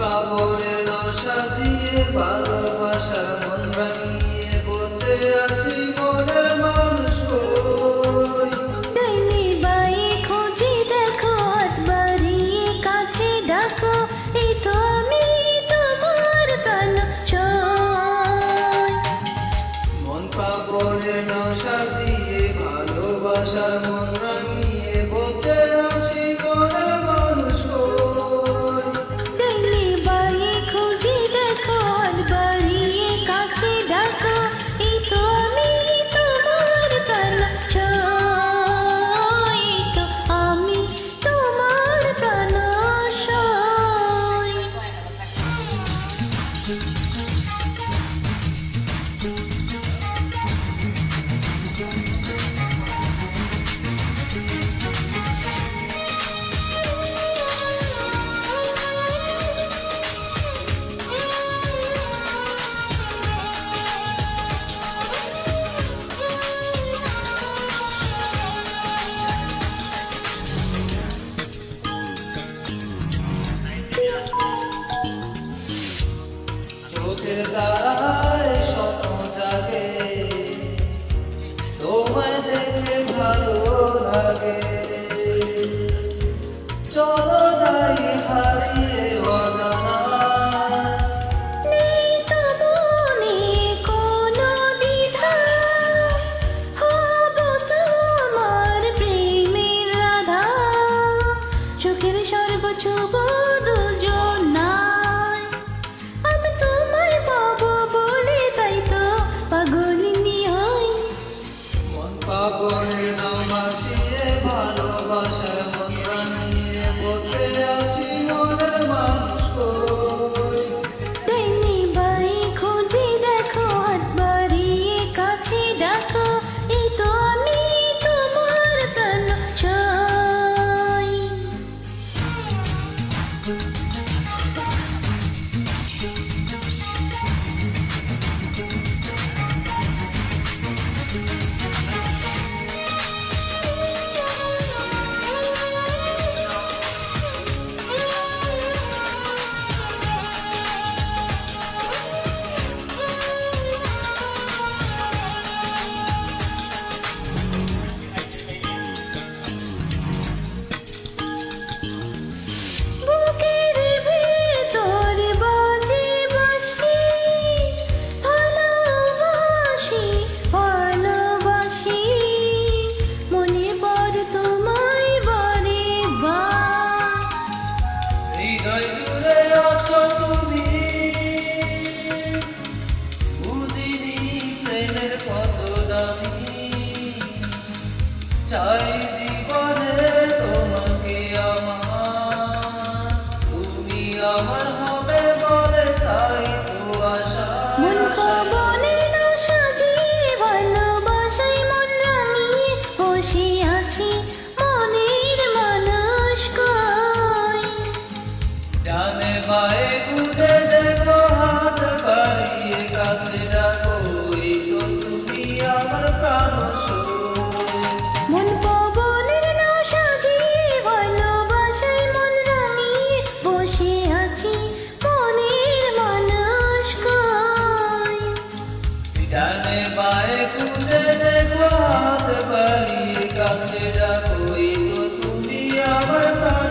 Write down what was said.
পাবনের না সাজিয়ে ভালোবাসা মন ভাঙিয়ে বসে আসি মনের তারায় স্বপ্ন জাগে। তোমায় দেখে ভালো লাগে। চলো প্রেমের কত দামি চাই জীবনে তোমাকে আমার। তুমি আমার হবে ডানে বায়ে খুঁজে দেখো হাত বাড়িয়ে কাছে ডাকো তো তুমি আমার প্রাণ